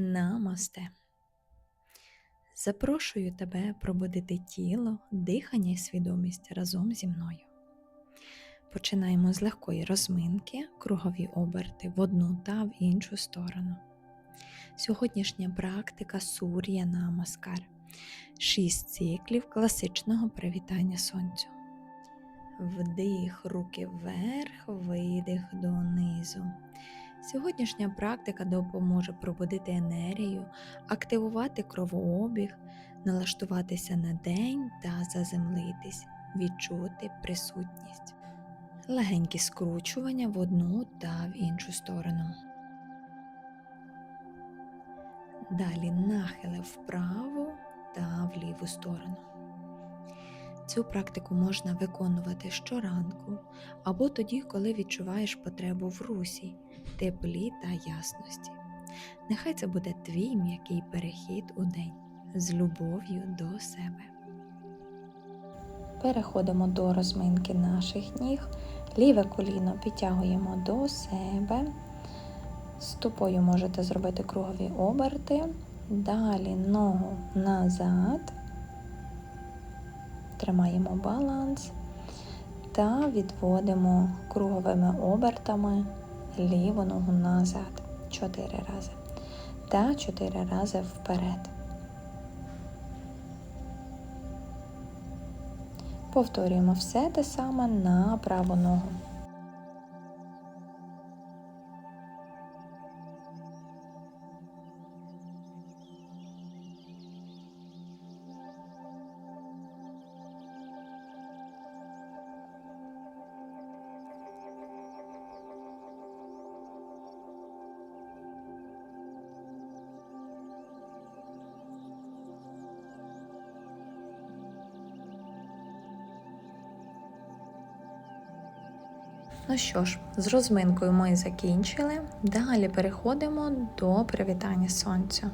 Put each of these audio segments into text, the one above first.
Намасте. Запрошую тебе пробудити тіло, дихання і свідомість разом зі мною. Починаємо з легкої розминки, кругові оберти в одну та в іншу сторону. Сьогоднішня практика Сур'я Намаскар. Шість циклів класичного привітання сонцю. Вдих руки вверх, видих донизу. Сьогоднішня практика допоможе пробудити енергію, активувати кровообіг, налаштуватися на день та заземлитись, відчути присутність. Легенькі скручування в одну та в іншу сторону. Далі нахили вправо та в ліву сторону. Цю практику можна виконувати щоранку або тоді, коли відчуваєш потребу в русі, теплі та ясності. Нехай це буде твій м'який перехід у день з любов'ю до себе. Переходимо до розминки наших ніг. Ліве коліно підтягуємо до себе. Стопою можете зробити кругові оберти. Далі ногу назад. Тримаємо баланс та відводимо круговими обертами ліву ногу назад. Чотири рази. Та чотири рази вперед. Повторюємо все те саме на праву ногу. Ну що ж, з розминкою ми закінчили. Далі переходимо до привітання сонця.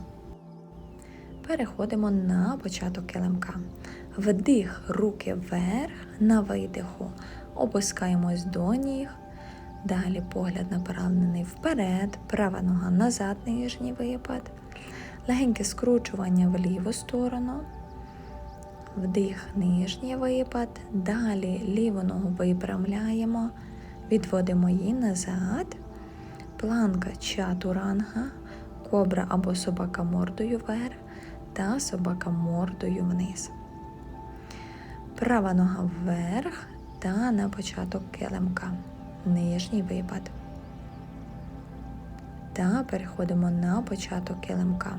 Переходимо на початок килимка. Вдих, руки вверх, на видиху. Опускаємось до ніг. Далі погляд направлений вперед, права нога назад, нижній випад. Легеньке скручування в ліву сторону. Вдих, нижній випад. Далі ліву ногу випрямляємо. Відводимо її назад, планка чатуранга, кобра або собака мордою вверх та собака мордою вниз. Права нога вверх та на початок килимка. Нижній випад. Та переходимо на початок килимка.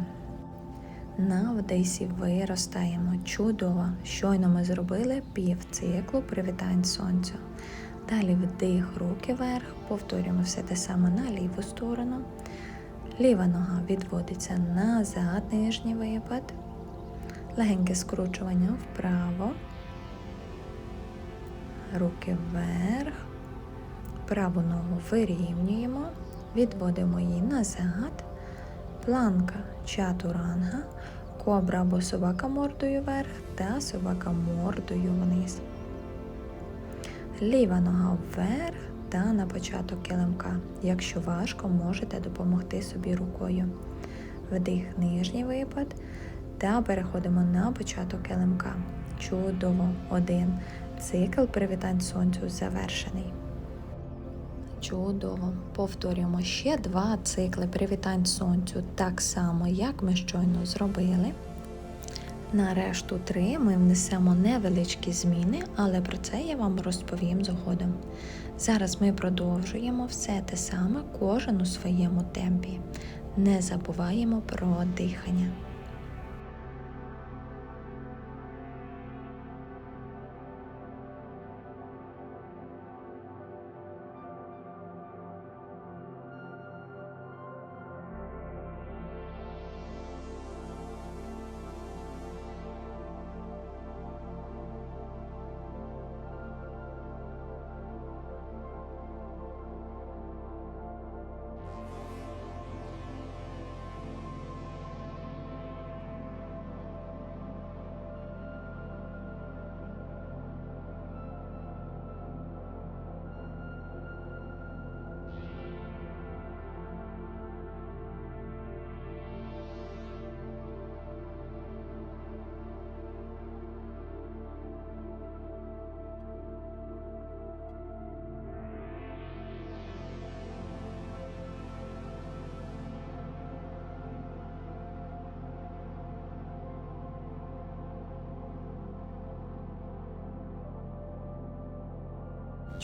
На вдисі виростаємо. Чудово! Щойно ми зробили пів циклу привітань сонцю. Далі вдих, руки вверх, повторюємо все те саме на ліву сторону. Ліва нога відводиться назад, нижній випад. Легеньке скручування вправо. Руки вверх. Праву ногу вирівнюємо, відводимо її назад. Планка чатуранга, кобра або собака мордою вверх та собака мордою вниз ліва нога вверх та на початок килимка. Якщо важко, можете допомогти собі рукою. Вдих, нижній випад. Та переходимо на початок килимка. Чудово. Один. Цикл привітань сонцю завершений. Чудово. Повторюємо ще два цикли привітань сонцю, так само, як ми щойно зробили. На решту 3 ми внесемо невеличкі зміни, але про це я вам розповім згодом. Зараз ми продовжуємо все те саме, кожен у своєму темпі. Не забуваємо про дихання.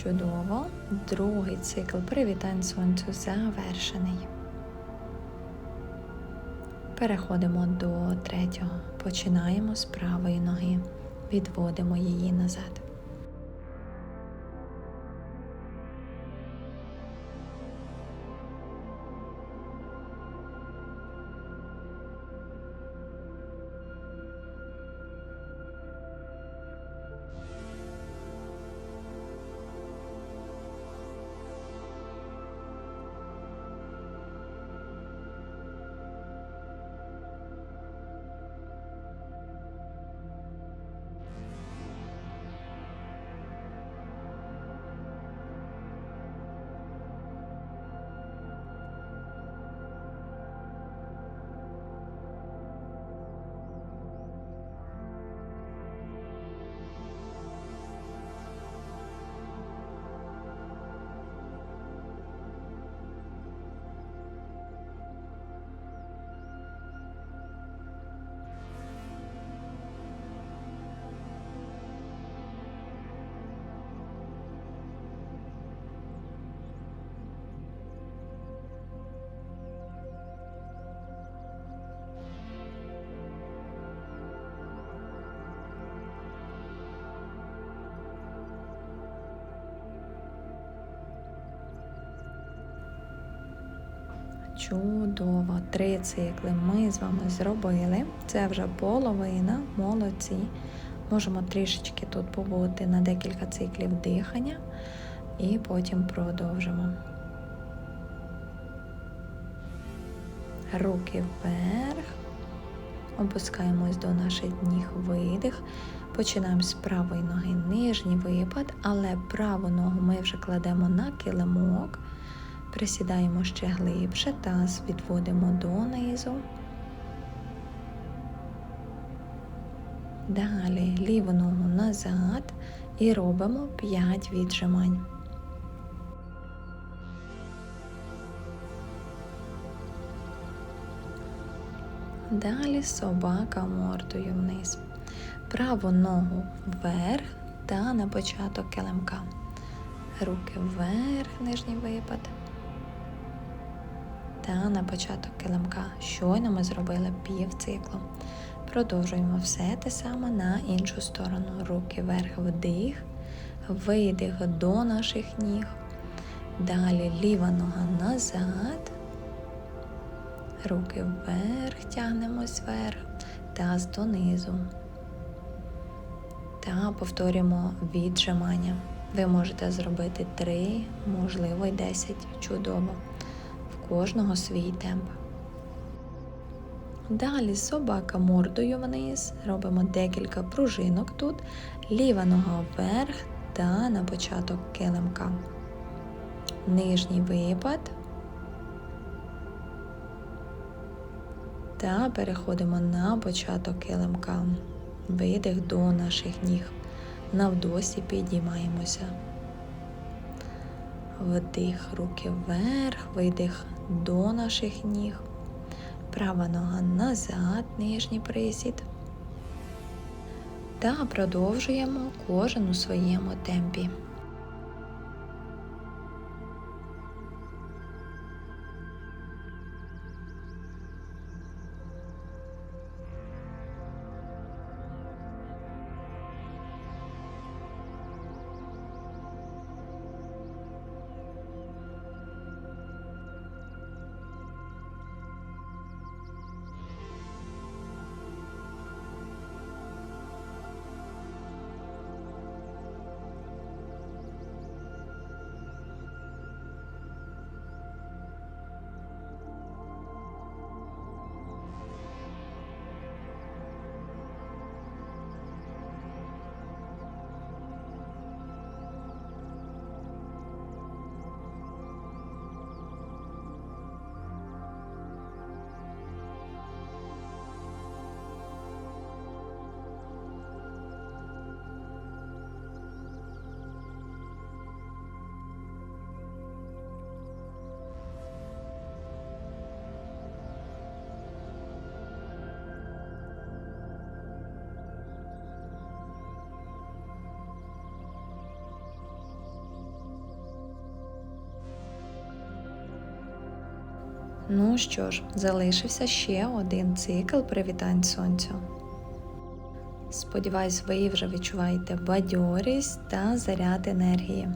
Чудово. Другий цикл привітань сонцю завершений. Переходимо до третього. Починаємо з правої ноги. Відводимо її назад. Чудово! Три цикли ми з вами зробили. Це вже половина, молодці. Можемо трішечки тут побути на декілька циклів дихання і потім продовжимо. Руки вверх. Опускаємось до наших ніг видих. Починаємо з правої ноги нижній випад, але праву ногу ми вже кладемо на килимок. Присідаємо ще глибше, таз відводимо донизу. Далі ліву ногу назад і робимо 5 віджимань. Далі собака мордою вниз. Праву ногу вверх та на початок килимка. Руки вверх, нижній випад та на початок килимка. Щойно ми зробили пів циклу. Продовжуємо все те саме на іншу сторону. Руки вверх вдих, видих до наших ніг. Далі ліва нога назад. Руки вверх, тягнемось вверх, таз донизу. Та повторюємо віджимання. Ви можете зробити 3, можливо, й 10. Чудово кожного свій темп. Далі собака мордою вниз. Робимо декілька пружинок тут, ліва нога вверх та на початок килимка. Нижній випад. Та переходимо на початок килимка. Видих до наших ніг. Навдосі підіймаємося. Вдих, руки вверх, видих до наших ніг. Права нога назад, нижній присід. Та продовжуємо кожен у своєму темпі. Ну що ж, залишився ще один цикл привітань сонцю. Сподіваюсь, ви вже відчуваєте бадьорість та заряд енергії.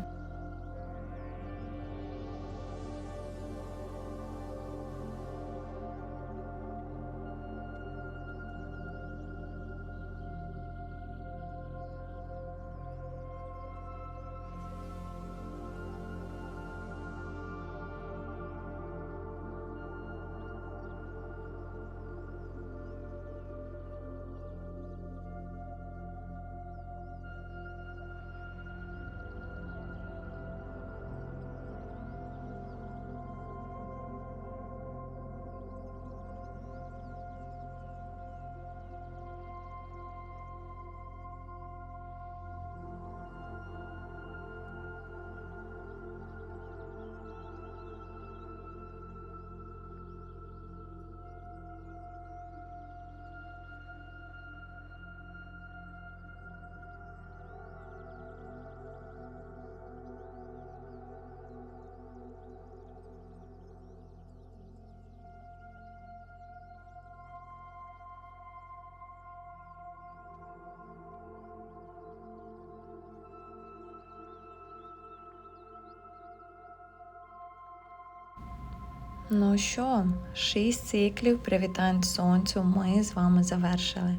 Ну що, шість циклів привітань сонцю ми з вами завершили.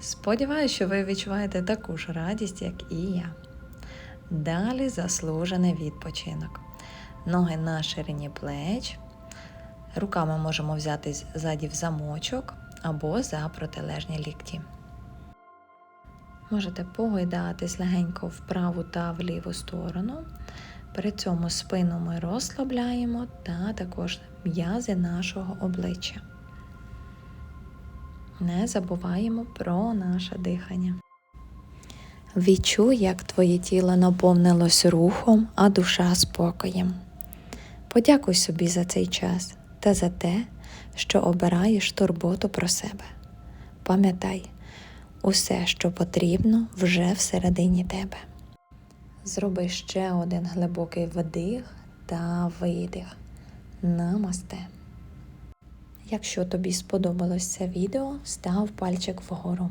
Сподіваюсь, що ви відчуваєте таку ж радість, як і я. Далі заслужений відпочинок. Ноги на ширині плеч. Руками можемо взяти ззаді замочок або за протилежні лікті. Можете погойдатись легенько в праву та в ліву сторону. При цьому спину ми розслабляємо та також м'язи нашого обличчя. Не забуваємо про наше дихання. Відчуй, як твоє тіло наповнилось рухом, а душа спокоєм. Подякуй собі за цей час та за те, що обираєш турботу про себе. Пам'ятай, усе, що потрібно, вже всередині тебе. Зроби ще один глибокий вдих та видих. Намасте. Якщо тобі сподобалось це відео, став пальчик вгору.